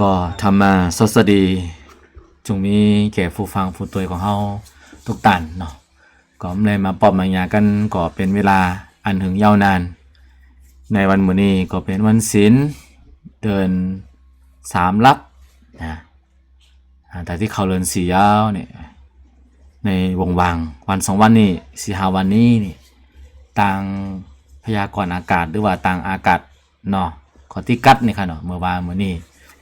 ก็ทำมาสดสดีจงมีแก่ผู้ฟังผู้ตัวยของเฮาทุกตันเนาะก็ไม่ได้มาปอบมาหยากันก็เป็นเวลาอันถึงยาวนาน ในวันมื้อนี้ก็เป็นวันศีลเดินสามลับนะแต่ที่เขาเดินสี่ยาวเนี่ยในวงวางวันสองวันนี้สี่หาวันนี้นี่ต่างพยากรณ์อากาศหรือว่าต่างอากาศเนาะ ขอที่กัดนี่ค่ะเนาะเมื่อวานเมื้อนี้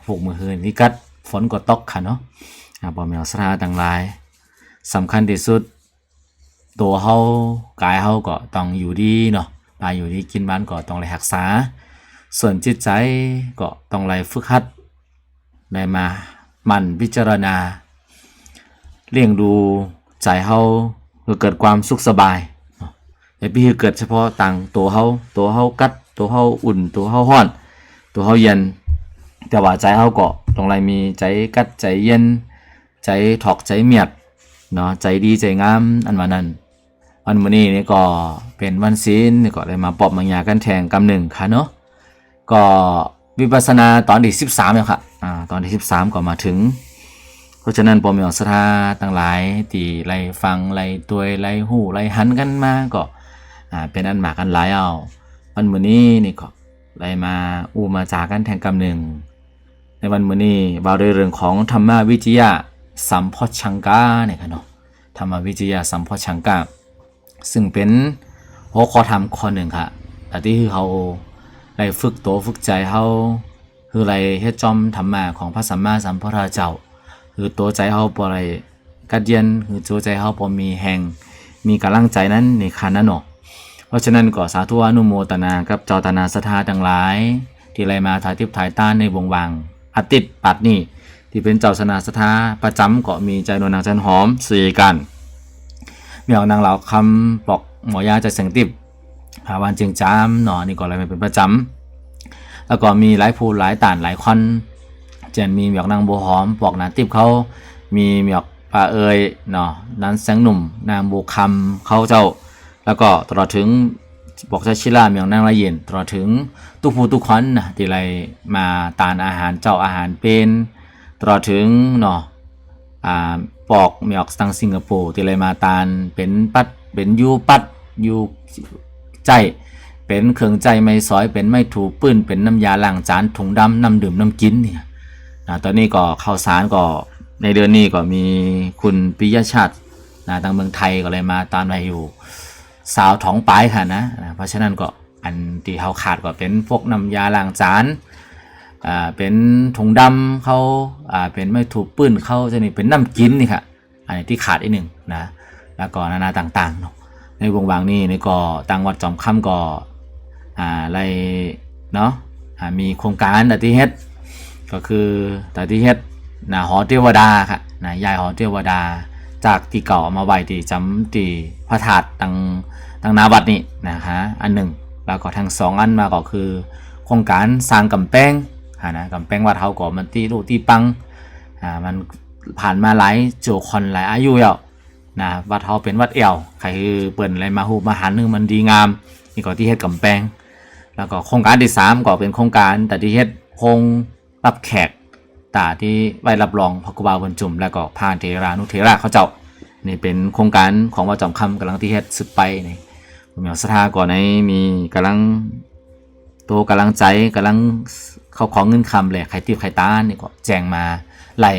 ผูกมือคืนที่กัดฝนก็ตกค่ะเนาะอ่าบ่แม่นสถาต่างหลายสำคัญที่สุด ตัวเฮากายเฮาก็ต้องอยู่ดีเนาะมาอยู่ดีกินบ้านก็ต้องไลยรักษา ส่วนจิตใจก็ต้องไลยฝึกหัดได้มาหมั่นพิจารณา เลี้ยงดูใจเฮาเพื่อเกิดความสุขสบายเนาะอย่เกิดเฉพาะต่างตัวเฮาตัวเฮากัด ตัวเฮาอุ่น ตัวเฮาร้อน ตัวเฮาเย็นแต่ว่าใจเฮาก็ต้องไลมีใจกัดใจเย็น ใจถอกใจเมียดเนาะใจดีใจงามอันว่านั้นวันมื้อนี้นี่ก็เป็นวันศีลนี่ก็เลยมาปอบมังยากันแทงกำหนึ่งค่ะเนาะก็วิปัสสนาตอนที่13แล้วค่ะอ่าตอนที่13 ก็มาถึง เพราะฉะนั้นปอมยองศรัทธาทั้งหลายที่ไล่ฟังไล่ตัวยไล่หูไล่หันกันมาก็อ่าเป็นอันหมากันหลายเอาวันมื้อนี้นี่ก็ ไล่มาอูมาจากันแทงกำหนึ่ง ในวันมื้อนี้เบาด้วยเรื่องของธรรมวิจยะสัมพชังกาเนี่ยค่ะเนาะธรรมวิจยะสัมพชังกาซึ่งเป็นหัวข้อธรรมข้อหนึ่งค่ะแต่ที่คือเขาได้ฝึกตัวฝึกใจเขาคืออะไรเฮ็ดจอมธรรมะของพระสัมมาสัมพุทธเจ้า คือตัวใจเขาบ่อะไรกัดเย็นคือตัวใจเขาบ่มีแห่งมีกำลังใจนั้นในคันนั้นเนาะ เพราะฉะนั้นก็สาธุอนุโมทนากับเจ้าตนาสถาทั้งหลาย ที่ไรมาถ่ายทิพย์ถ่ายต้านในวงวางอาติดปัดนี่ที่เป็นเจ้าสนาสถาประจำก็มีใจนวลนางจันหอมสี่กันเมียวนางเหล่าคำบอกหมอยาจะเสียงติบหาวันจึงจามหนอนี่ก็อะไรมาเป็นประจำแล้วก็มีหลายภูหลายต่านหลายคอนเจนมีเมียวนางบัวหอมบอกหนาติบเขามีเมียกปลาเอยเนาะนั้นแสงหนุ่มนางบัวคำเขาเจ้า แล้วก็ตลอดถึงบอกชาชิลาเมียวนางละเย็นตลอดถึงตุภูตุกคอนนะที่ไรมาตานอาหารเจ้าอาหารเป็นตลอดถึงเนาะอ่าปอกเมียกตังสิงคโปร์ที่เลยมาตาลเป็นปัดเป็นยูปัดยูใจเป็นเครื่องใจไม่ซอยเป็นไม่ถูปื้นเป็นน้ำยาล้างจานถุงดำน้ำดื่มน้ำกินเนี่ยนะตอนนี้ก็ข้าวสารก็ในเดือนนี้ก็มีคุณปิยชาตินะทางเมืองไทยก็เลยมาตามมาอยู่ สาวท้องปลายค่ะนะนะ เพราะฉะนั้นก็อันที่เขาขาดก็เป็นพวกน้ำยาล้างจานอ่าเป็นถุงดำเขาอ่าเป็นไม่ถูกปื้นเขาจะนี่เป็นน้ำกินนี่ค่ะอันนี้ที่ขาดอีกหนึ่งนะแล้วก็นานาต่างๆเนาะในวงวางนี่นี่ก็ตังวัดจอมค่ำก็อ่าอะไรเนาะอ่ามีโครงการตัดที่เฮ็ดก็คือตัดที่เฮ็ดนะหอเทวดาค่ะนะยายหอเทวดาจากที่เก่าเอามาไว้ที่จำที่พระธาตุตัง ตังนาวัดนี่นะคะอันหนึ่งแล้วก็ทั้งสองอันมาก็คือ โครงการสร้างกำแพงอ่านะกำแพงวัดเฮาก็มันตีลูกตีปังอ่ามันผ่านมาหลายโจคอนหลายอายุแล้วนะวัดเฮาเป็นวัดเอวใครคือเปิ้นอะไรมาฮูมาหันนึงมันดีงามนี่ก็ที่เฮ็ดกำแพงแล้วก็โครงการที่สามก็เป็นโครงการแต่ที่เฮ็ดโครงรับแขกตาที่ไว้รับรองพระครูบาบรรจุมแล้วก็พานเทรานุเทระเขาเจ้านี่เป็นโครงการของวัดจอมคำกำลังที่เฮ็ดสืบไปนี่ ผมอยากสถาก่อนในมีกำลังตัวกำลังใจกำลังเขาของเงินคำเลยใครติบใครต้านนี่ก็แจ้งมาไล่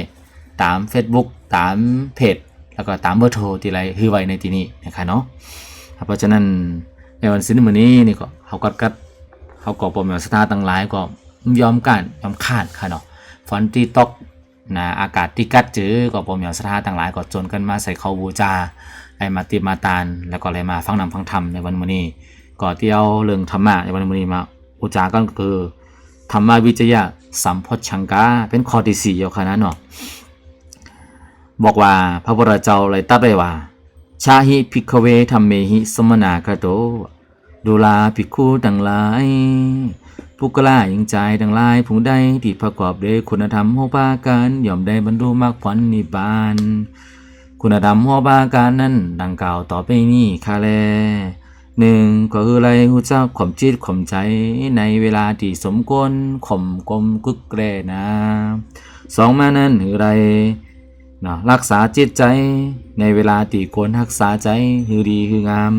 ตาม Facebook ตามเพจแล้วก็ตามเบอร์โทรที่ไรคือไว้ในที่นี้นะคะเนาะเพราะฉะนั้นในวันสิ้นมือนี้นี่ก็เขาก็กัดเขาก็ปมสถาต่างหลายก็ยอมกันยอมขาดค่ะเนาะฝนที่ตกนะอากาศที่กัดจื้อก็ปมอย่างสถาต่างหลายก็จนกันมาใส่เขาบูชา ไอ้มาติมาตานแล้วก็เลยมาฟังนำฟังธรรมในวันมื้อนี้ก็ที่เอาเรื่องธรรมะในวันมื้อนี้มาอุจาก็คือธรรมวิจยะสัมพชังกาเป็นข้อที่สี่อยู่ค่ะนะเนาะบอกว่าพระพุทธเจ้าเลยตัดไว้ว่า ชาหิภิกเวธรรมเมหิสมนากโตดูลาภิกขุทั้งหลายผู้กล้ายิงใจทั้งหลายผู้ใดที่ประกอบด้วยคุณธรรมหกประการย่อมได้บรรลุมรรคผลนิพพาน คุณธรรมหกประการนั้นดังกล่าวต่อไปนี้ค่ะแลหนึ่งก็คืออะไรหูเจ้าข่มจิตข่มใจในเวลาที่สมควรข่มกลมกึกเกรนะสองมานั้นคืออะไรนะรักษาจิตใจในเวลาที่ควรรักษาใจคือดีคืองาม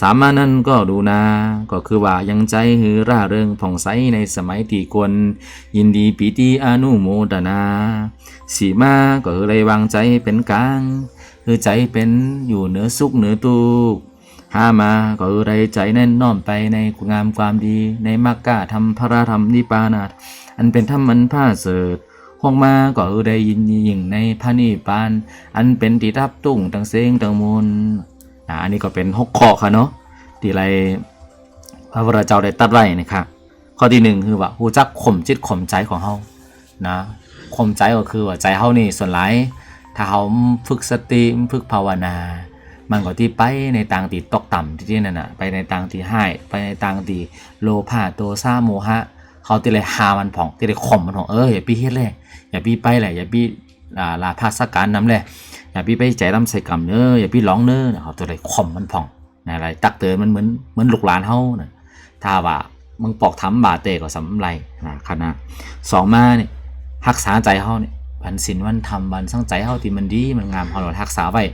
สามมานั้นก็ดูนา ก็คือว่ายังใจหือร่าเริงผ่องใสในสมัยที่ควรยินดีปีติอนุโมทนา สีมาก็คือเลยวางใจเป็นกลาง คือใจเป็นอยู่เหนือสุขเหนือตุกข์ห้ามาก็คือไรใจแน่นน้อมไปในคุณงามความดี ในมรรคกะธรรมพระธรรมนิพพานาถอันเป็นธรรมมันผ้าเสดห้องมาก็คือได้ยินยิ่งในพระนิพพาน อันเป็นที่รับตุ้งตังเสงตังมูลอ่าอันนี้ก็เป็นหกข้อค่ะเนาะที่ไรพระพุทธเจ้าได้ตัดไว้นะครับข้อที่หนึ่งคือว่าหูจักข่มจิตข่มใจของเฮานะ ข่มใจก็คือว่าใจเฮานี่ส่วนหลายถ้าเขาฝึกสติฝึกภาวนา มันก็ที่ไปในทางตีตกต่ำที่นั่นน่ะไปในทางตีให้ไปในทางตีโลภะโทสะโมหะเขาตีเลยหามันผ่องตีเลยข่มมันผ่องเอออย่าพี่เฮ็ดเลยอย่าพี่ไปเลยอย่าพี่อ่าลาภาสการน้ำเลยอย่าพี่ไปใจร่ำใส่กำเน้ออย่าพี่ร้องเน้อเขาตัวเลยข่มมันผ่องนะอะไรตักเตือนมันเหมือนเหมือนลูกหลานเฮานะถ้าว่ามึงปอกทำบาเตก็สำไรนะคณะสองมาเนี่ย รักษาใจเฮาเนี่ยวันศีลวันธรรมวันสร้างใจเฮาที่มันดีมันงามเฮาเรารักษาไว้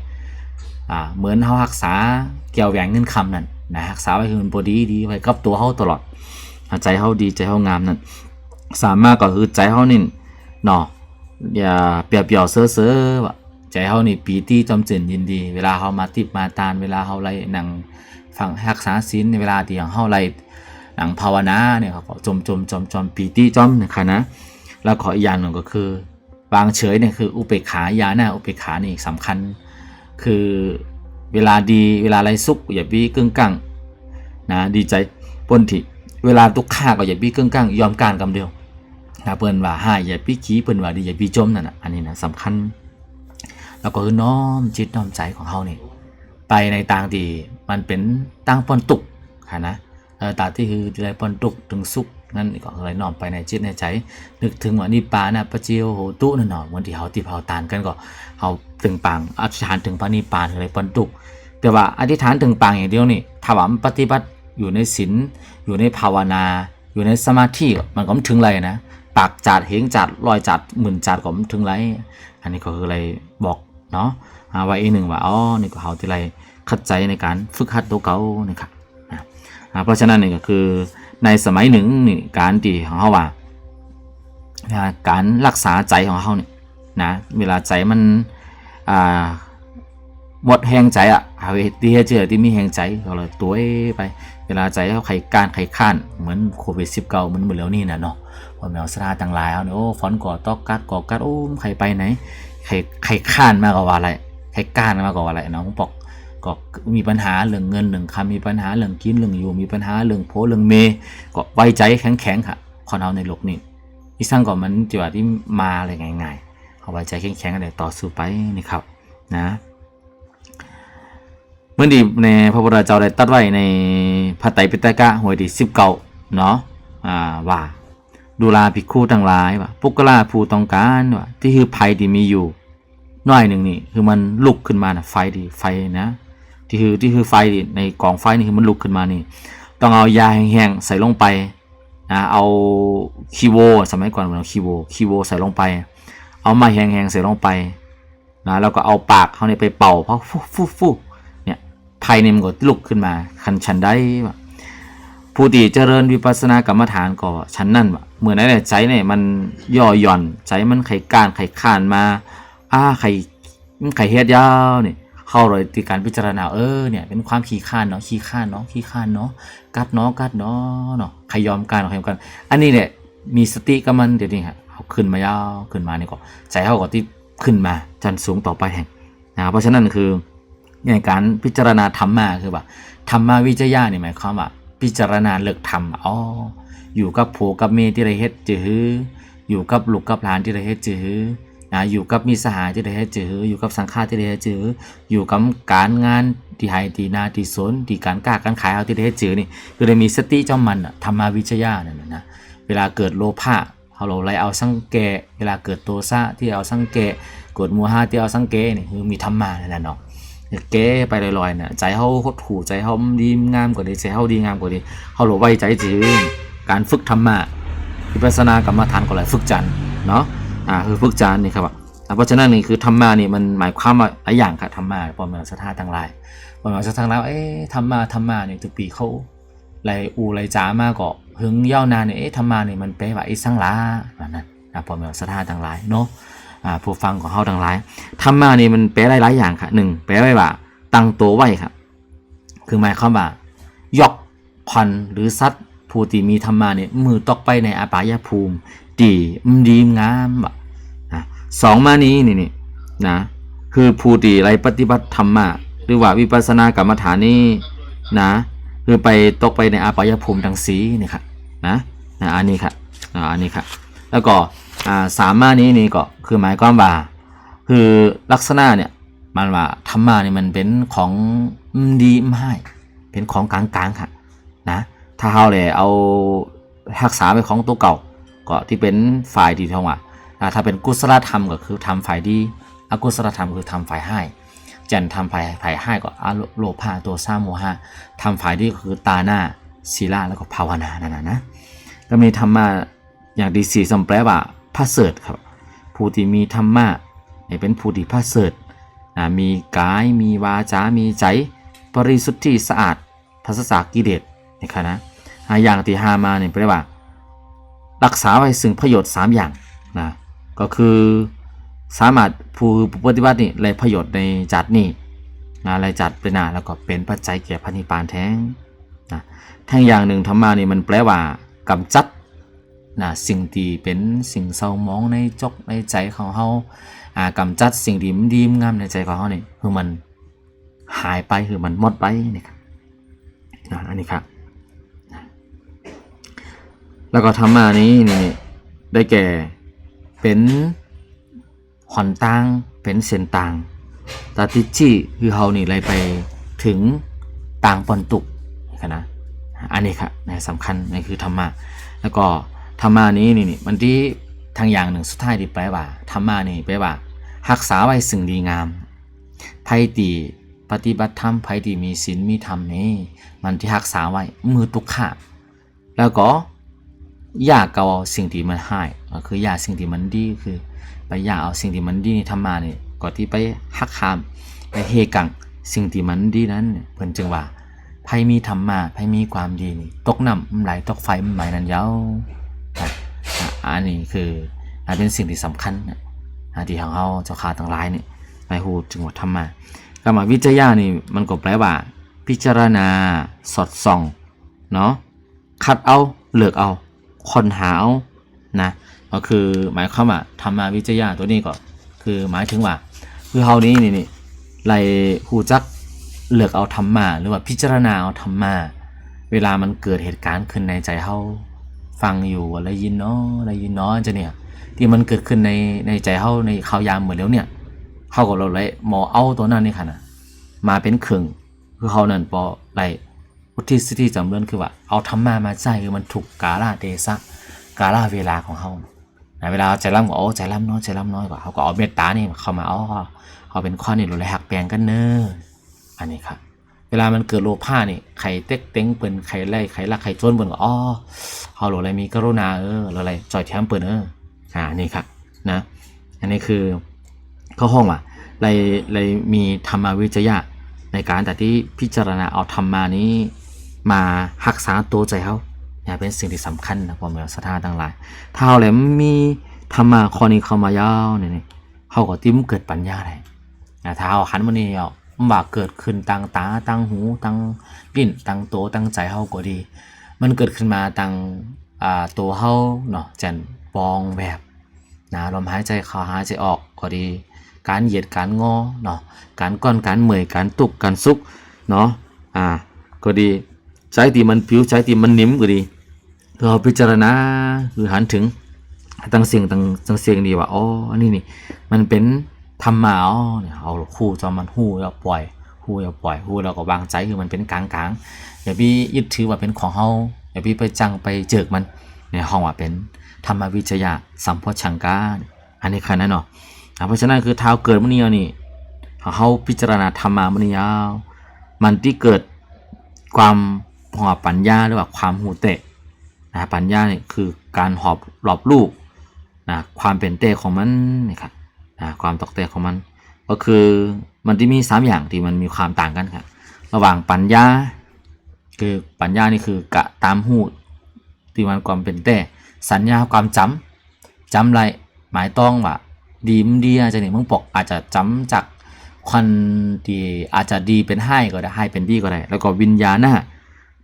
อ่าเหมือนเฮารักษาเกี่ยวแหวงเงินคำนั่นนะรักษาไว้คือมันบ่ดีดีไว้กับตัวเฮาตลอดใจเฮาดีใจเฮางามนั่นสามารถก็คือใจเฮานี่เนาะอย่าเปียบเปียวเซ่อเซ่อว่าใจเฮานี่ปีติจอมเจริญยินดี เวลาเฮามาติบมาตานเวลาเฮาไล่นั่งฟังรักษาศีลในเวลาที่เฮาไล่หนังภาวนาเนี่ยครับจมจมจมจมปีติจอมนะคะนะ แล้วขออีกอย่างหนึ่งก็คือ วางเฉยเนี่ยคืออุเบกขายาหน้าอุเบกขานี่สำคัญ คือเวลาดีเวลาไรสุขอย่าบี้กึ่งกังนะดีใจปนทิเวลาทุกข้าก็อย่าบี้กึ่งกังยอมการกำเดียวนะเปิ้นว่าห้อย่าบี้ขี้เปิ้นว่าดีอย่าบี้จมนั่นนะอันนี้นะสำคัญ แล้วก็คือน้อมจิตน้อมใจของเฮานี่ไปในทางที่มันเป็นตั้งปนตุกค่ะนะเออตาที่คืออะไรปนตุกถึงสุข นั่นก็อะไรน้อมไปในจิตในใจ นึกถึงว่านิพพานะปะเจียวโหตุนั่นเนาะวันที่เฮาที่เฮาตานกันก็เฮาถึงปางอธิษฐานถึงพระนิพพานอะไรปนตุก แต่ว่าอธิษฐานถึงปางอย่างเดียวนี่ถาวามปฏิบัติอยู่ในศีลอยู่ในภาวนา อยู่ในสมาธิมันก็ถึงไรนะปากจัดเหงจัดลอยจัดหมื่นจัดก็ถึงไรอันนี้ก็คืออะไรบอกเนาะอ่าไว้อีหนึ่งว่าอ๋อนี่ก็เฮาที่ไรขัดใจในการฝึกหัดตัวเก่านะครับเพราะฉะนั้นนี่ก็คือ ในสมัยหนึ่งนี่การที่ของเฮาว่าการรักษาใจของเขาเนี่ยนะเวลาใจมันหมดแหงใจอะเอาไว้ที่เจอที่มีแหงใจเราเลยตัวไป เวลาใจเขาไข่ก้านไข่ข้านเหมือนโควิดสิบเก้ามันเหมือนแล้วนี่นะเนาะพอแมวสราต่างหลายเอาเนี่ยโอ้ฟอนก่อตอกกัดก่อกัดโอ้ใครไปไหนใครใครข้านมากกว่าอะไรใครก้านมากกว่าอะไรเนาะผมบอก ก็มีปัญหาเรื่องเงินเรื่องคำมีปัญหาเรื่องกินเรื่องอยู่ มีปัญหาเรื่องโพเรื่องเม ก็ไว้ใจแข็งแข็งค่ะคนเอาในโลกนี้อีสร้างก่อนมันจังหวะที่มาอะไรง่ายๆเอาไว้ใจแข็งๆกันเลยต่อสู้ไปนี่ครับนะเมื่อดีในพระพุทธเจ้าได้ตัดไว้ในพระไตรปิฎกะหวยที่สิบเก้าเนาะอ่าว่าดูลาภิกขุทั้งหลายว่าปุกลาผู้ต้องการว่าที่คือภัยที่มีอยู่น้อยหนึ่งนี่คือมันลุกขึ้นมานะไฟดีไฟนะ ที่คือที่คือไฟในกองไฟนี่คือมันลุกขึ้นมานี่ ต้องเอายาแห้งๆใส่ลงไปนะเอาคีโวสมัยก่อนเอาคีโวคีโวใส่ลงไป เอาม้แห้งๆใส่ลงไปนะแล้วก็เอาปากเขาเนี่ยไปเป่าเพราะฟูฟูฟูเนี่ยภายในมันก็ลุกขึ้นมา คันชันได้ว่ะผู้ที่เจริญวิปัสสนากรรมฐานก็ชันนั่นวะเหมือนอะไรใจเนี่ยมันย่อหย่อนใจมันไข่ก้านไข่ข้านมา อ้าไข่ไข่เฮ็ดยาวเนี่ย เข้าเลยที่การพิจารณาเออเนี่ยเป็นความขี้ข้านเนาะขี้ข้านเนาะขี้ข้านเนาะกัดเนาะกัดเนาะเนาะใครยอมกันใครยอมกันอันนี้เนี่ยมีสติกับมันเดี๋ยวนี้ฮะเอาขึ้นมายาวขึ้นมานี่ก็ใจเขาก็ที่ขึ้นมาจันสูงต่อไปแห่งนะเพราะฉะนั้นคือในการพิจารณาธรรมะคือว่าธรรมวิจยะนี่หมายความว่า พิจารณาเลิกธรรมอ๋ออยู่กับผัวกับเมียที่ไรเฮ็ดจืออยู่กับลูกกับหลานที่ไรเฮ็ดจือ นะอยู่กับมีสหายที่ไรเฮ็ดจืออยู่กับสังฆาที่ไรเฮ็ดจืออยู่กับการงานที่ให้ที่นาที่สนที่การกล้าการขายเอาที่ไรเฮ็ดจือนี่คือได้มีสติเจ้ามันธรรมาวิจยานั่นนะนะเวลาเกิดโลภะเขาเราไลเอาสังเกะเวลาเกิดโทสะที่เอาสังเกะเกิดโมหะที่เอาสังเกะนี่คือมีธรรมะนั่นแหละเนาะเก้ไปลอยๆเนี่ยใจเฮาหดหูใจเฮาดีงามกว่าดีใจเฮาดีงามกว่าดีเฮาหลไว้ใจจืนการฝึกธรรมะวิปัสสนากรรมฐานก็เลยฝึกจันเนาะ อ่าคือฝึกจันทร์นี่ครับอะเพราะฉะนั้นนี่คือธรรมะนี่มันหมายความว่าหลายอย่างครับธรรมะปอมเมืองสถาทั้งหลายปอมเมือสถาทั้งหลายเอ๊ะธรรมะธรรมะนี่ทุกปีเขาไรอูไรจ้ามาก็หึงยาวนานเนี่ยเอ๊ะธรรมะนี่มันแปลว่าอีสังลาแบบนั้นนะปอมเมืองสถาทั้งหลายเนาะอ่าผู้ฟังของเขาทั้งหลายธรรมะนี่มันแปลหลายอย่างค่ะหนึ่งแปลไว้ว่าตั้งตัวไว้ครับคือหมายความว่ายกพันหรือสัตว์ผู้ที่มีธรรมะเนี่ยมือตกไปในอาปายภูมิ ดีมดีงามว่ะนะสองมานี้นี่นี่นะคือผู้ที่ไรปฏิบัติธรรมะหรือว่าวิปัสสนากรรมฐานนี่นะคือไปตกไปในอาปายภูมิดังสีนี่ครับนะนะอันนี้ครับอ่าอันนี้ครับแล้วก็อ่าสามมานี้นี่ก็คือหมายความว่าคือลักษณะเนี่ยมันว่าธรรมะนี่มันเป็นของดีไม่เป็นของกลางๆค่ะนะถ้าเราเลยเอารักษาเป็นของตัวเก่า ก็ที่เป็นฝ่ายดีทว่าอ่าถ้าเป็นกุศลธรรมก็คือทำฝ่ายดีอกุศลธรรมคือทำฝ่ายให้จันทำฝ่ายฝ่ายให้ก็อโลภะตัวสร้างโมหะทำฝ่ายดีก็คือตาหน้าศีลาแล้วก็ภาวนานั่นนะนะก็มีธรรมะอย่างดีสี่สัมแปลว่าพระเสริฐครับ ผู้ที่มีธรรมะเป็นผู้ที่พระเสริฐมีกายมีวาจา มีใจบริสุทธิ์ที่สะอาดพัสสากิเลสนะครับนะอ่าอย่างที่หามาเนี่ยแปลว่า รักษาไว้ซึ่งประโยชน์ 3 อย่างนะก็คือสามารถผู้ปฏิบัตินี่เลยประโยชน์ในจัดนี่นะเลยจัดเป็นหนาแล้วก็เป็นปัจจัยแก่พันิพานแท้งนะทั้งอย่างหนึ่งธรรมานี่มันแปลว่ากำจัดนะสิ่งที่เป็นสิ่งเศร้ามองในจกในใจของเขาอ่ากำจัดสิ่งที่มันดีงามในใจของเขานี่คือมันหายไปคือมันหมดไปนี่ครับนะอันนี้ครับ แล้วก็ธรรมานี้นี่ได้แก่เป็นหอนต่างเป็นเส้นต่างตาติจิคือเฮานี่เลยไปถึงต่างปอนตุกนะอันนี้ครับในสำคัญนี่คือธรรมะแล้วก็ธรรมานี้นี่นี่มันที่ทางอย่างหนึ่งสุดท้ายที่แปลว่าธรรมานี่แปลว่ารักษาไว้สิ่งดีงามไพตีปฏิบัติธรรมไพตีมีศีลมีธรรมนี่มันที่รักษาไว้มือตุกขะแล้วก็ อยากเอาสิ่งที่มันให้ก็คืออยากสิ่งที่มันดีคือ ไปอยากเอาสิ่งที่มันดีในธรรมาเนี่ยก็ที่ไปหักหามไปเฮกังสิ่งที่มันดีนั้นเพิ่นจึงว่าไผมีธรรมะไผมีความดีนี่ตกน้ำมันไหลตกไฟมันไหลนั่นเย้าอันนี้คืออันเป็นสิ่งที่สำคัญนะอะที่ของเฮาเจ้าขาทั้งหลายนี่ไปฮู้จึงว่าธรรมะกรรมวิจยานี่มันก็แปลว่า พิจารณาสอดส่องเนาะคัดเอาเลือกเอา คนหาเอานะก็คือหมายความว่าธรรมาวิจยาตัวนี้ก็คือหมายถึงว่า คือเฮานี้นี่นี่ไล่หูจักเลือกเอาธรรมะหรือว่าพิจารณาเอาธรรมะเวลามันเกิดเหตุการณ์ขึ้นในใจเฮาฟังอยู่อะไรยินเนาะอะไรยินเนาะจะเนี่ย ที่มันเกิดขึ้นในในใจเฮาในข่าวยามเหมือนแล้วเนี่ยเฮาก็เราเลยหมอเอาตัวนั้นนี่ค่ะนะมาเป็นเครื่องคือเขานั่นปอไล่ อุทิศที่จำเริญคือว่าเอาธรรมะมาใจคือมันถูกกาลาเทศะกาลาเวลาของเขานะเวลาใจร่ำก็โอ้ใจร่ำน้อยใจร่ำน้อยกว่าเขาก็เอาเมตตานี่เข้ามาเอาเขาเป็นข้อนี่เราเลยหักแปลงกันเนออันนี้ครับเวลามันเกิดโลภะนี่ไข่เต็กเต็งเปิ่นไข่ไล่ไข่ลักไข่จนเปิ่นก็อ๋อเขาเราเลยมีกรุณาเออเราเลยจอยแถมเปิ่นเอออ่านี่ครับนะ อันนี้คือเข้าห้องว่ะเลยเลยมีธรรมวิจยะในการแต่ที่พิจารณาเอาธรรมานี้ มารักษาตัวใจเขาเนี่ยเป็นสิ่งที่สำคัญนะผมเอาศรัทธาทั้งหลาย ถ้าเราแหลมมีธรรมะข้อนี้เข้ามายาวเนี่ยเขาก็ติ้มเกิดปัญญาได้นะถ้าเอาหันมานี่เอาว่าเกิดขึ้นตั้งตาตั้งหูตั้งลิ้นตั้งโตตั้งใจเขาก็ดี มันเกิดขึ้นมาตั้งอ่าตัวเขาเนาะจันปองแบบนะลมหายใจเข้าหายใจออกก็ดี การเหยียดการงอเนาะการก้อนการเหมื่อยการตุกการซุกเนาะอ่าก็ดี ใจตีมันผิวใจตีมันนิ่มก็ดีเราพิจารณาคือหันถึงตั้งเสียงตั้งตั้งเสียงดีว่าอ๋ออันนี้นี่ มันเป็นธรรมะอ๋อเนี่ยเอาคู่จอมันหู้แล้วปล่อยหู้แล้วปล่อยหู้แล้วก็วางใจคือมันเป็นกลางกลางอย่าไปยึดถือว่าเป็นของเฮาอย่าไปไปจังไปเจิกมันในห้องว่าเป็นธรรมวิจยะสัมโพชังกาอันนี้ค่ะนั่นเนาะอะเพราะฉะนั้นคือเท้าเกิดมื่อนี้เอานี่เฮาพิจารณาธรรมามันยาวมันที่เกิดความ หอบปัญญาหรือว่าความหูเตะนะปัญญาเนี่ยคือการหอบหลอบลูกนะความเป็นเตะของมันนี่ครับนะความตกเตะของมัน ก็คือมันที่มีสามอย่างที่มันมีความต่างกันครับระหว่างปัญญา คือปัญญานี่คือกะตามหูที่มันความเป็นเต้สัญญาความจำจำไรหมายต้องว่าดีมดีอาจจะเนี่มึงปกอาจจะจำจากคนที่อาจจะดีเป็นให้ก็ได้ให้เป็นดีก็ได้ แล้วก็วิญญาณนะ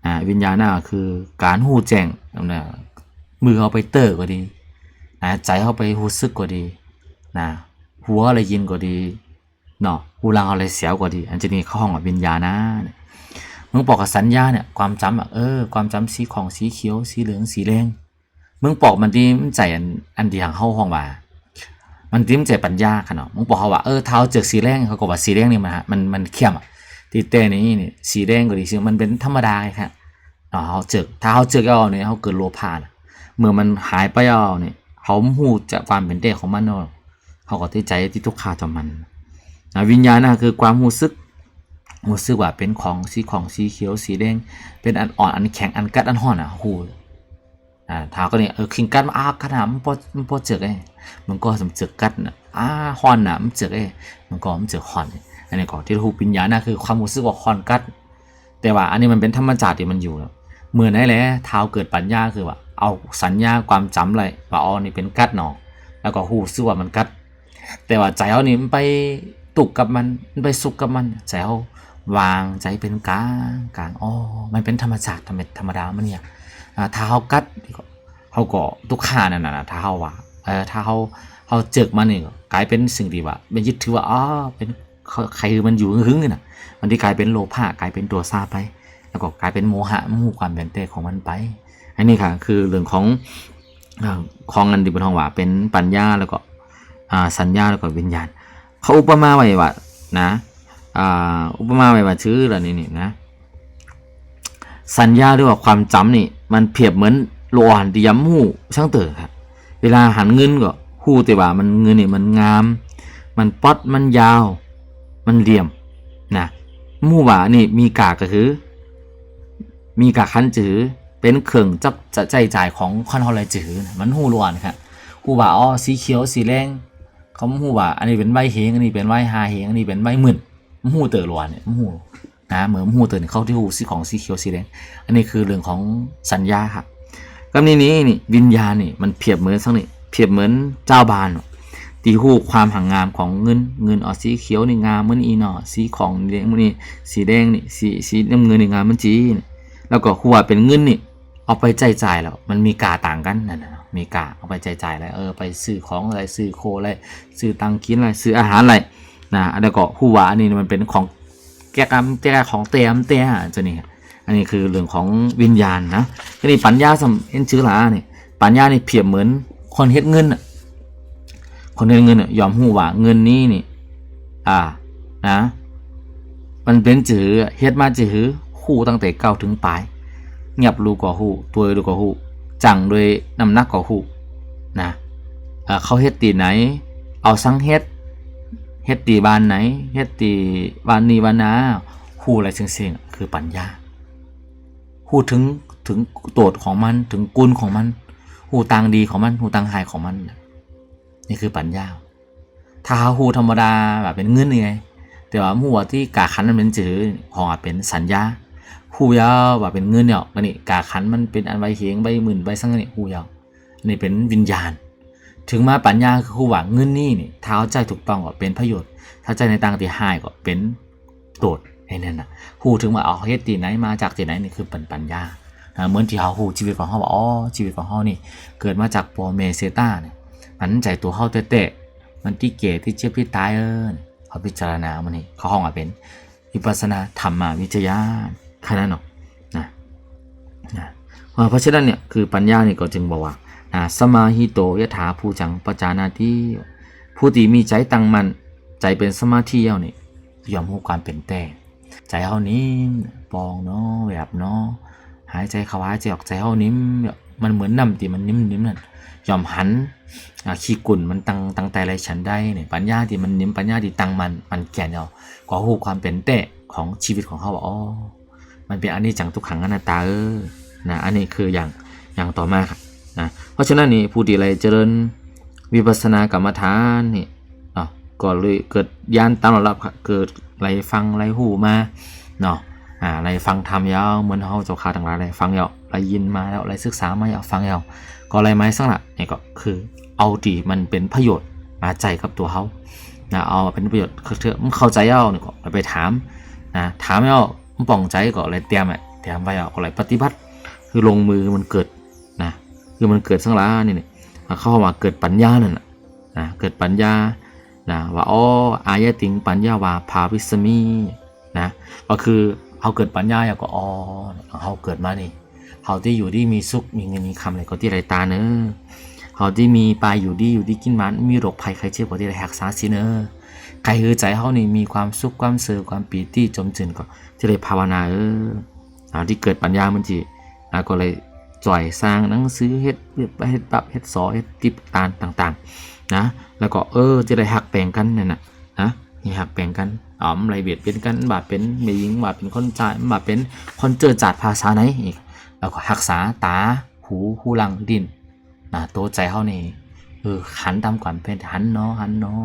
อ่าวิญญาณนะคือการหูแจ้งนะมือเอาไปเตอร์ก็ดีนะใจเอาไปหูซึกก็ดีนะหัวอะไรยินก็ดีเนาะหูรังเอาอะไรเสียวก็ดี อันจะนี่เข้าห้องกับวิญญาณนะเนี่ยมึงบอกกับสัญญาเนี่ยความจำอะเออความจำสีของสีเขียว สีเหลืองสีแดงมึงบอกมันดีมันใจอันอันเดียงเข้าห้องว่ามันดิ้มใจปัญญาขนาดมึงบอกเขาว่าเออเท้าเจือกสีแดงเขาก็ว่าสีแดงนี่มันมันมันเข้มอะ ตีเต้นี่นี่สีแดงก็ดีสียวมันเป็นธรรมดาไงครับอ๋อเขาเจือกถ้าเขาเจือกเอาเนี่ยเขาเกิดโลภะเมื่อมันหายไปเอาเนี่ยเขาหูจากความเป็นเต้ของมันเนาะเขาก็ที่ใจที่ทุกขาต่อมันนะวิญญาณนะคือความหูซึกรู้สึกว่าเป็นของสีของสีเขียวสีแดงเป็นอันอ่อนอันแข็งอันกัดอันห่อนอะหูอ่าท้าก็เนี่ยเออคิงกัดมาอากัดนะมันพอมันพอเจอไอ้มันก็สมเจอกัดนะอ่าห่อนนะมันเจอไอ้มันก็มันเจอห่อน อันนี้ก็ที่หูปิญญาณนะคือความรู้สึกว่าห่อนกัด แต่ว่าอันนี้มันเป็นธรรมชาติที่มันอยู่เมื่อไหนแหละเท้าเกิดปัญญาคือว่า เอาสัญญาความจำอะไรว่าอ๋อนี่เป็นกัดหนอแล้วก็หูสึกว่ามันกัด แต่ว่าใจเขานี่มันไปตุกกับมันมันไปสุกกับมันใจเขาวางใจเป็นกลางกลางอ๋อมันเป็นธรรมชาติธรรมธรรมดามันเนี่ยอ่าถ้าเขากัดเขาก็ทุกขานั่นน่ะนะถ้าเขาว่าเออถ้าเขาเขาเจกมันนี่ก็กลายเป็นสิ่งที่ว่าเป็นยึดถือว่าอ๋อเป็น ใครมันอยู่หึงๆน่ะ มันที่กลายเป็นโลภะกลายเป็นตัวซาไป แล้วก็กลายเป็นโมหะมู่ความเป็นเตของมันไปอันนี้ค่ะคือเรื่องของของเงินดิบนทองหว่าเป็นปัญญาแล้วก็สัญญาแล้วก็วิญญาณ เขาอุปมาไว้ว่านะอุปมาไว้ว่าชื่ออะไรนี่นะสัญญาหรือว่าความจำนี่ มันเปรียบเหมือนโลหะที่ย้ำหูช่างเต๋อครับเวลาหันเงินก็หูแต่ว่ามันเงินนี่มันงาม มันป๊อดมันยาว มันเหลี่ยมนะมู่ว่านี่มีกากก็คือ มีกากคันจือ เป็นเครื่องจับจะใจจ่ายของคอนเฮาเลจือมันหูล้วนครับหูว่าอ๋อสีเขียวสีแดงเขาหูว่าอันนี้เป็นใบเฮงอันนี้เป็นใบหาเฮงอันนี้เป็นใบหมื่นมหูเตอร์ลวนเนี่ยมหูนะเหมือนมหูเตอร์เข้าที่หูสีของสีเขียวสีแดงอันนี้คือเรื่องของสัญญาครับก็นี้นี้นี่วิญญาณนี่มันเพียบเหมือนสักนี่เพียบเหมือนเจ้าบานเนาะ ตีหูความห่างงามของเงินเงินออกสีเขียวนี่งามมือนอีเนาะสีของแดงมันนี่สีแดงนี่สีสีน้ำเงินนี่งามมันจีนแล้วก็หัวเป็นเงินนี่เอาไปใจจ่ายแล้วมันมีกาต่างกันนั่นนะมีกาเอาไปใจจ่ายอะไรเออไปซื้อของอะไรซื้อโคอะไรซื้อตังกินอะไรซื้ออาหารอะไรนะแล้วก็ผู้ว่าอันนี้มันเป็นของแก้กรรมแก้ของเตรียมเตรียจะนี่อันนี้คือเรื่องของวิญญาณนะทีนี้ปัญญาสำเอ็นชื่อหลาเนี่ยปัญญานี่เพียบเหมือนคนเฮ็ดเงินอะ คนเฮ็ดเงินอะยอมหูว่าเงินนี้นี่ อ่า นะ มันเป็นจือเฮ็ดมาจือคู่ตั้งแต่เก้าถึงปลายเงียบรูกว่าหูตัวรูกว่าหูจังโดยน้ำหนักกว่าหูนะเขาเฮ็ดตีไหน เอาสังเฮ็ดเฮ็ดตีบ้านไหนเฮ็ดตีบ้านนีบ้านนาฮู้อะไรเสียงๆคือปัญญาฮู้ถึงถึงโตดของมันถึงกุลของมันฮู้ตังดีของมันฮู้ตังหายของมันนี่ นี่คือปัญญาถ้าฮู้ธรรมดาแบบเป็นเงินนี่ไงแต่ว่าฮู้ว่าที่กาขันมันเป็นจือของอะเป็นสัญญาฮู้ยาวว่าเป็นเงินเนี่ยมันนี่กาขันมันเป็นอันใบเหียงใบหมื่นใบสังนี่ฮู้ยาวนี่เป็นวิญญาณ ถึงมาปัญญาคือคู่หวังเงินนี่นี่เท้าใจถูกต้องก็เป็นประโยชน์ ถ้าใจในต่างที่หายก็เป็นโตดไอ้นั่นนะฮู้ถึงว่าเอาเฮ็ดตีไหนมาจากที่ไหนนี่คือเป็นปัญญาเหมือนที่เฮาฮู้ชีวิตของเฮาว่าอ๋อชีวิตของเฮานี่ เกิดมาจากปอเมเซต้าเนี่ย มันใจตัวเฮาเตะๆมันที่เก๋ที่เจ็บที่ตายเอิ้นเขาพิจารณามันนี่เขาห้องอะเป็นวิปัสนาธรรมวิจยาแค่นั้นเนาะนะนะเพราะฉะนั้นเนี่ยคือปัญญาเนี่ยก็จึงบอกว่าอ่าสมาหิโตยถาภูจังปจานาที่ผู้ที่มีใจตั้งมั่นใจเป็นสมาธิเย้านี่ยอมรู้ความเป็นแต่ใจเฮานิ่มปองเนาะแบบเนาะหายใจเข้าหายใจออกใจเฮานิ่มมันเหมือนน้ำที่มันนิ่มๆนั่น ยอมหันขี้กุ่นมันตังตังแต่ไรฉันได้เนี่ยปัญญาที่มันนิ่มปัญญาที่ตังมันมันแก่นเอาก็หูความเป็นเตะของชีวิตของเขาว่าอ๋อมันเป็นอันนี้จังทุกขังอนัตตาเออนะอันนี้คืออย่างอย่างต่อมาครับนะเพราะฉะนั้นนี่ผู้ที่ไรเจริญวิปัสสนากรรมฐานนี่อะก็เลยเกิดยานตามระดับครับเกิดไรฟังไรหูมาเนาะอ่าอะไรฟังทำยาวเหมือนเฮาเจ้าขาต่างหลยอะไรฟังยาวไรยินมาแล้วไรศึกษามาอยากฟังยาว ก็อะไรไม้สังละนี่ก็คือเอาดีมันเป็นประโยชน์มาใจกับตัวเฮานะเอาเป็นประโยชน์เถอะมันเข้าใจเอานี่ยก็ไปถามนะถามเอามันป่องใจก็อะไรเตรียมอะเตรียมไว้เอาก็อะไรปฏิบัติ คือลงมือมันเกิดนะคือมันเกิดสังละนี่นี่เข้ามาเกิดปัญญานั่นน่ะนะเกิดปัญญานะว่าอ๋ออายะติงปัญญาวาภาวิสมีนะก็คือเขาเกิดปัญญาอย่างก็อ๋อเขาเกิดมานี่ เขาที่อยู่ที่มีสุขมีเงินมีคำอะไรก็ที่ไรตาเนอะเขาที่มีปลายอยู่ดีอยู่ดีกินมันมีโรคภัยใครเจ็บก็ที่ไรหักษาสิเนอะใครหือใจเขานี่มีความสุขความเสือความปีติจมจืนก็ที่ไรภาวนาเออเอาที่เกิดปัญญามันจีอะก็เลยจ่อยสร้างหนังสือเฮ็ดเฮ็ดเฮ็ดปับเฮ็ดสอเฮ็ดติบตานต่างๆนะแล้วก็เออจะได้หักแปลงกันเนี่ยนะนะนี่หักแปลงกันอ๋อมไรเบียดเป็นกันบาดเป็นเมียหญิงบาดเป็นคนจ่ายบาดเป็นคนเจอจัดภาษาไหนอีก แล้วก็รักษาตา หูหูหลังดินนะตัวใจเขานี่เออหันตามก่อนเป็นหันเนาะหันเนาะ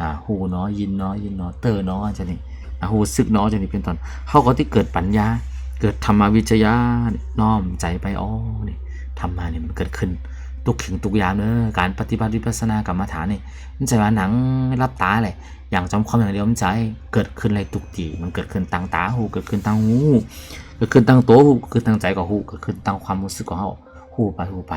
อ่าหูเนาะยินเนาะยินเนาะเตอเนาะจะนี่อ่าหูซึกเนาะจะนี่เป็นตอนเขาก็ที่เกิดปัญญา เกิดธรรมวิจยาน้อมใจไปอ๋อนี่ธรรมาเนี่ยมันเกิดขึ้นทุกขิงทุกยามเนอะการปฏิบัติวิปัสสนากรรมฐานนี่มันจะว่าหนังรับตาเลยอย่างจำความอย่างเดียวมันใจเกิดขึ้นอะไรตุกตีมันเกิดขึ้นตั้งตาหูเกิดขึ้นตั้งหู กิดขึ้นตั้งตัวหูเกิดขึ้นตั้งใจกับหูกิดขึ้นตั้งความรู้สึกของเขาหูไปหูไป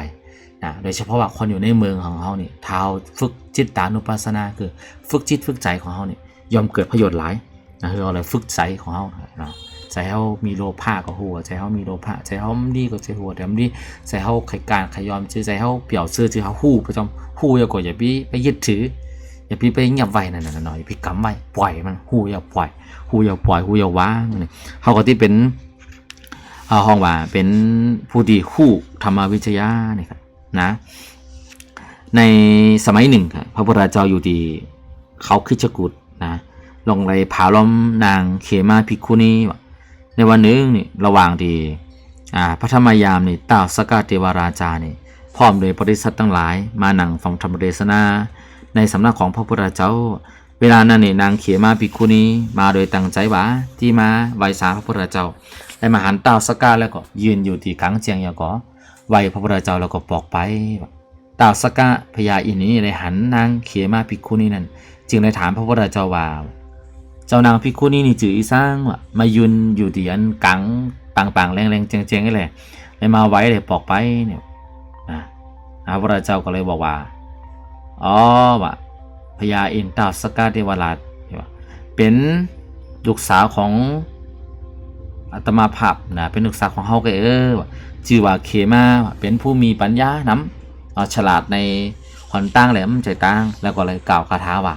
นะโดยเฉพาะว่าคนอยู่ในเมืองของเขานี่เท้าฝึกจิตตานุปัสสนาคือฝึกจิตฝึกใจของเขานี่ยอมเกิดประโยชน์หลายนะคือเอาอะไรฝึกใจของเขาเนาะใจเขามีโลภะกับหัวใจเขามีโลภะใจเขาดีกับใจหัวแต่มันดีใจเขาไขการขยอมใจเขาเปี่ยวเสื้อใจเขาหูประจำหูอย่ากดอย่าไปไปยึดถืออย่าพี่ไปเงียบไว้นั่นน่ะหน่อยพี่กำไว้ปล่อยมันหูอย่าปล่อยหูอย่าปล่อยหูอย่าว่างนี่เขาก็ที่เป็น เอาห้องว่าเป็นผู้ที่คู่ธรรมวิจยาเนี่ยครับนะในสมัยหนึ่งครับพระพุทธเจ้าอยู่ที่เขาคิชกุฎนะลงไปผาล้อมนางเขมาภิกขุนีในวันหนึ่งนี่ระหว่างที่อ่าพระธรรมยามนี่เต้าสกาเทวราชานี่พร้อมโดยบริษัททั้งหลาย มาหนังฟังธรรมเทศนา ในสำนักของพระพุทธเจ้า เวลานั้นนี่นางเขียมาภิกขุนีมาโดยตั้งใจว่าที่มาไหว้สาพระพุทธเจ้า ได้มาหันเต้าสกาแล้วก็ยืนอยู่ที่ขังเจียงยาก็ไหวพระพุทธเจ้าแล้วก็บอกไปว่าเต้าสกาพญาอินนี้ได้หันนางเขียมาภิกขุนีนั้นจึงได้ถามพระพุทธเจ้าว่าเจ้านางภิกขุนีนี่จืออีสร้างว่ามายืนอยู่ที่อันกังปังๆแรงๆเจียงๆนี่แหละได้มาไว้เลยบอกไปเนี่ยนะพระพุทธเจ้าก็เลยบอกว่าอ๋อว่ะพญาอินทราสกาเทวราชเป็นลูกสาวของ อัตมาภาพนะเป็นลูกสาวของเฮาก็เออชื่อว่าเคมาเป็นผู้มีปัญญาน้ำอ่าฉลาดในหอนตั้งแหลมใจตั้งแล้วก็เลยกล่าวคาถาว่า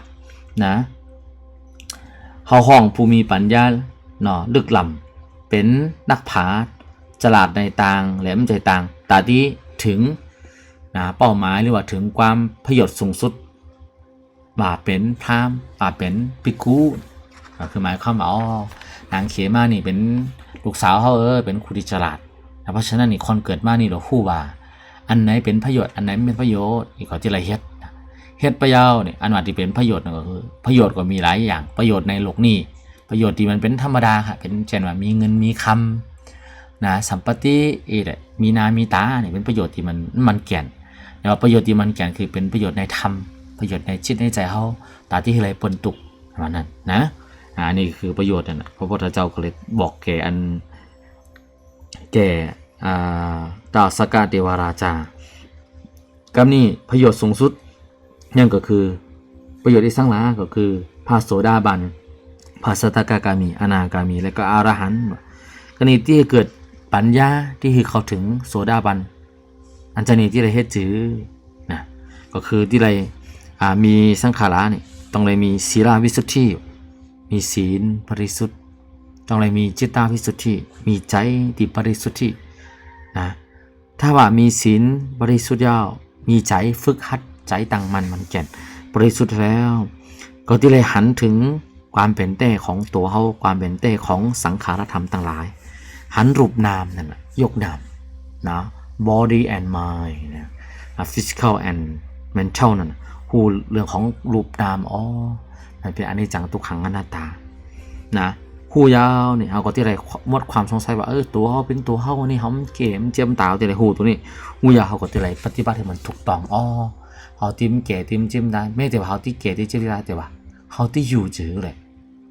นะเฮาห้องผู้มีปัญญาเนาะลึกล้ำเป็นนักผาฉลาดในตางแหลมใจตางตาที่ถึงนะเป้าหมายหรือว่าถึงความประโยชน์สูงสุดว่าเป็นพรามว่าเป็นปิกูคือหมายความว่าอ๋อนางเขมานี่เป็น ลูกสาวเขาเออเป็นครูที่ฉลาดเพราะฉะนั้นนี่คนเกิดมานี่เราคู่ว่า อันไหนเป็นประโยชน์อันไหนไม่เป็นประโยชน์อีกเขาจะละเฮ็ดเฮ็ดประโยชน์นี่อันว่าที่เป็นประโยชน์ก็คือประโยชน์ก็มีหลายอย่างประโยชน์ในโลกนี้ประโยชน์ที่มันเป็นธรรมดาค่ะเป็นเช่นว่ามีเงินมีคำนะสัมปติเอดมีนามีตาเนี่ยเป็นประโยชน์ที่มันมันแก่นแล้วประโยชน์ที่มันแก่นคือเป็นประโยชน์ในธรรมประโยชน์ในจิตในใจเขาตาที่อะไรปนตุกประมาณนั้นนะ อ่านี่คือประโยชน์นั่นนะพระพุทธเจ้าก็เลยบอกแก่อันแก่อ่าดาสกาเทวราชากับนี่ประโยชน์สูงสุดนั่นก็คือประโยชน์ที่สร้างลาก็คือพระโสดาบันพระสตกากามี อนาคามี และก็อรหันต์กรณีที่เกิดปัญญาที่คือเขาถึงโสดาบัน อันจะนี่ที่ไรเฮ็ดจือนะก็คือที่ไรมีสังขาระนี่ต้องเลยมีศีลาวิสุทธิ มีศีลบริสุทธิ์ต้องเลยมีจิตตาวิสุทธิมีใจที่บริสุทธินะถ้าว่ามีศีลบริสุทธิ์ยาวมีใจฝึกหัดใจตั้งมันมันแก่นบริสุทธิ์แล้ว ก็ที่เลยหันถึงความเป็นเต้ของตัวเขาความเป็นเต้ของสังขารธรรมต่างหลาย หันรูปนามนั่นนะยกนามนะ body and mind นะ physical and mental นั่นนะหูเรื่องของรูปนามอ๋อ มันเป็นอนิจจังทุกขังอนัตตา นะคู่ยาวเนี่ยเอาก็ที่ไรหมดความสงสัยว่าเออตัวเขาเป็นตัวเขานี่เขามันเก๋มเจียมตาที่ไรหูตัวนี้หูยาวเขาก็ที่ไรปฏิบัติให้มันถูกต้องอ๋อเขาติมเก๋ติ้มจิ้มได้ไม่แต่ว่าเขาที่เก๋ที่จิ้มได้แต่ว่าเขาที่อยู่จือเลย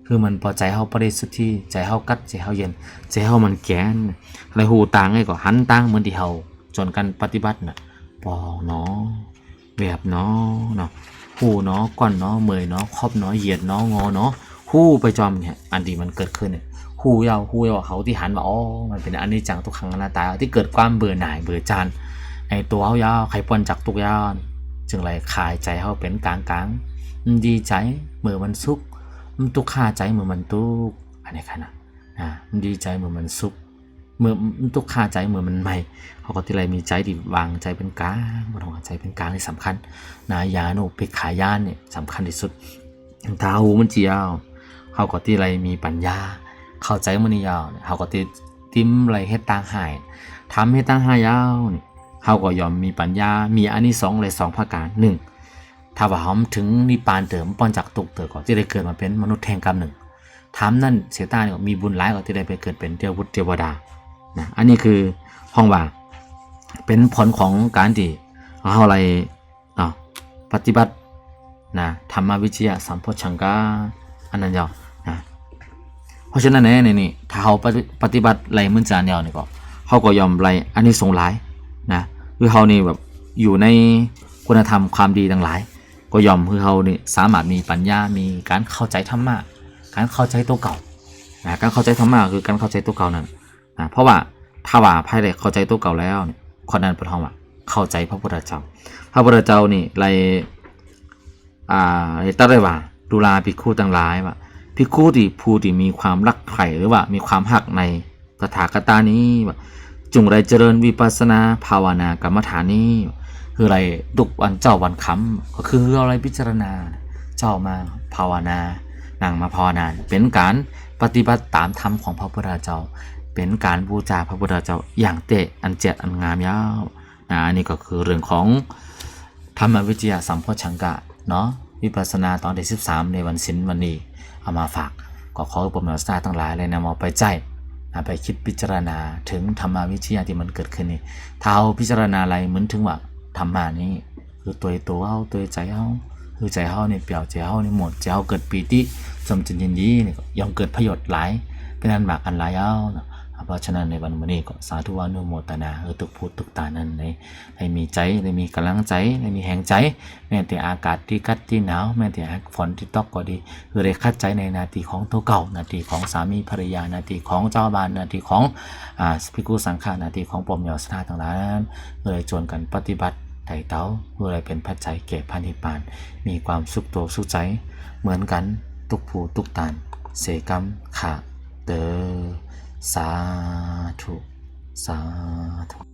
คือมันพอใจเขาประเดสุดทธิใจเขากัดใจเขาเย็นใจเขามันแกนอะไรหูต่างไงก็หันต่างเหมือนที่เขาจนกันปฏิบัติน่ะปอเนาะแบบเนาะเนาะ หูเนาะก้อนเนาะเมยเนาะครอบเนาะเหยียดเนาะงอเนาะคู่ไปจอมเนี่ยอันที่มันเกิดขึ้นเนี่ยคู่ยาวคู่ยาวเขาที่หันมาอ๋อมันเป็นอันนี้จังทุกครั้งอนาตาที่เกิดความเบื่อหน่ายเบื่อจานไอตัวเขายาวใครปนจากทุกยางจึงไรคลายใจเขาเป็นกลางกลางดีใจเมื่อมันสุขมันตุกขาใจเมื่อมันตุกอันนี้ค่ะนะอ่ามันดีใจเมื่อมันสุข เมื่อตุกขาใจเมื่อมันใหม่เขาก็ที่ไรมีใจที่วางใจเป็นกลางมันวางใจเป็นกลางที่สำคัญนะยาโนปิขายานเนี่ยสำคัญที่สุดตาหูมันเจียวเขาก็ที่ไรมีปัญญา เข้าใจมันนิยาวเขาก็ที่ติ้มไรเฮ็ดต่างหายทำให้ตางหายยาวเนี่ยเขาก็ยอมมีปัญญา มีอันนี้สองเลยสองประการหนึ่งถ้าว่าเขาถึงนิพานเติมป้อนจากตุกเติก็จะได้เกิดมาเป็นมนุษย์แทงกรรมหนึ่งถามนั่นเสียตาเนี่ยมีบุญร้ายก็ที่ได้ไปเกิดเป็นเทวบุตรเทวดา นะอันนี้คือห้องว่าเป็นผลของการที่เขาอะไรปฏิบัตินะธรรมวิจยะสัมโพชังกาอันนั้นยาวนะเพราะฉะนั้นเนี่ยนี่ถ้าเขาปฏิบัติไรมื้อจานเดียวนี่ก็เขาก็ยอมไรอันนี้สงหลายนะคือเขานี่แบบอยู่ในคุณธรรมความดีต่างหลาย ก็ยอมคือเขานี่สามารถมีปัญญา มีการเข้าใจธรรมะ การเข้าใจตัวเก่านะการเข้าใจธรรมะคือการเข้าใจตัวเก่านั่น นะเพราะว่าถ้าว่าภายในเข้าใจตัวเก่าแล้วคนนั้นเป็นห้องว่าเข้าใจพระพุทธเจ้า พระพุทธเจ้านี่ไรอ่าตัดได้ว่าดูลาภิกขุต่างหลายว่าภิกขุที่ผู้ที่มีความรักใคร่หรือว่ามีความหักในตถาคตานี้ว่าจงไรเจริญวิปัสสนาภาวนากรรมฐานนี้คืออะไรดุกวันเจ้าวันคำก็คือเอาอะไรพิจารณา เจ้ามาภาวนานั่งมาภาวนาเป็นการปฏิบัติตามธรรมของพระพุทธเจ้า เป็นการบูชาพระพุทธเจ้าอย่างเตะอันเจ็ดอันงามยาวนะอันนี้ก็คือเรื่องของธรรมวิจยาสัมโพชังกะเนาะวิปัสสนาตอนที่13 ในวันศิลวันนี้เอามาฝากก็ขอให้ผมนักศึกษาทั้งหลายเลยนำเอาไปใจนะไปคิดพิจารณาถึงธรรมวิจยาที่มันเกิดขึ้นนี่ถ้าเอาพิจารณาอะไรเหมือนถึงว่าธรรมานี้คือตัวตัวเฮาตัวใจเฮาคือใจเฮาเนี่ยเปลี่ยวใจเฮานี่หมดใจเฮาเกิดปีติสมจินยินดีนี่ก็ย่อมเกิดประโยชน์หลายเป็นอันมากอันหลายเอานะ เพราะฉะนั้นในวันนี้ก็สาธุวานุโมทนาเออทุกพูดทุกตานั้นในให้มีใจได้มีกำลังใจได้มีแห่งใจ แม้แต่อากาศที่กัดที่หนาวแม้แต่ฝนที่ตกก็ดีคือได้คัดใจในนาทีของตัวเก่า นาทีของสามีภรรยานาทีของเจ้าบ้านนาทีของอ่าพิกุสังฆานาทีของปมยอสธาต่างๆนั้นเลยจวนกันปฏิบัติไต่เต้าเพื่ออะไรเป็นปัจจัยเก็บพันิพพาน มีความสุขตัวสุขใจ เหมือนกัน ทุกผู้ทุกตาน เสกรรมขาเตอ สาธุสาธุ